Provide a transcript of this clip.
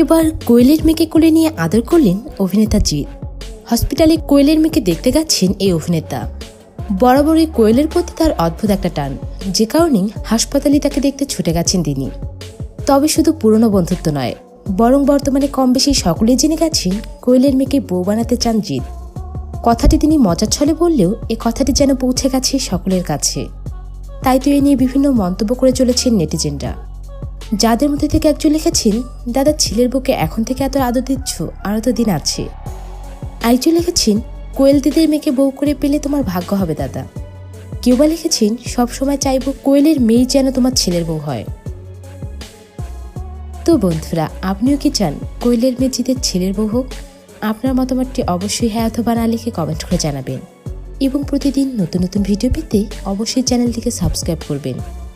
এবার কোয়েলের মেয়েকে কোলে নিয়ে আদর করলেন অভিনেতা জিৎ হসপিটালে কোয়েলের মেয়েকে দেখতে গেছেন এই অভিনেতা। বরাবরই কোয়েলের প্রতি তার অদ্ভুত একটা টান, যে কারণেই হাসপাতালে তাকে দেখতে ছুটে গেছেন তিনি। তবে শুধু পুরনো বন্ধুত্ব নয়, বরং বর্তমানে কম বেশি সকলেই জেনে গেছেন কোয়েলের মেয়েকে বউ বানাতে চান জিৎ। কথাটি তিনি মজার ছলে বললেও এ কথাটি যেন পৌঁছে গেছে সকলের কাছে। তাই তো এ নিয়ে বিভিন্ন মন্তব্য করে চলেছেন নেটিজেনরা। যাদের মধ্যে থেকে একজন লিখেছেন, দাদা ছেলের বুকে এখন থেকে এত আদর দিচ্ছ আরও তো দিন আছে। একজন লিখেছেন, কোয়েল দিদির মেয়েকে বউ করে পেলে তোমার ভাগ্য হবে, দাদা। কেউ বা লিখেছেন সবসময় চাইব কোয়েলের মেয়ে যেন তোমার ছেলের বউ হয়। তো বন্ধুরা, আপনিও কি চান কোয়েলের মেয়ে জিতের ছেলের বউ হোক? আপনার মতামতটি অবশ্যই হ্যাঁ অথবা না লিখে কমেন্ট করে জানাবেন। এবং প্রতিদিন নতুন নতুন ভিডিও পেতে অবশ্যই চ্যানেলটিকে সাবস্ক্রাইব করবেন।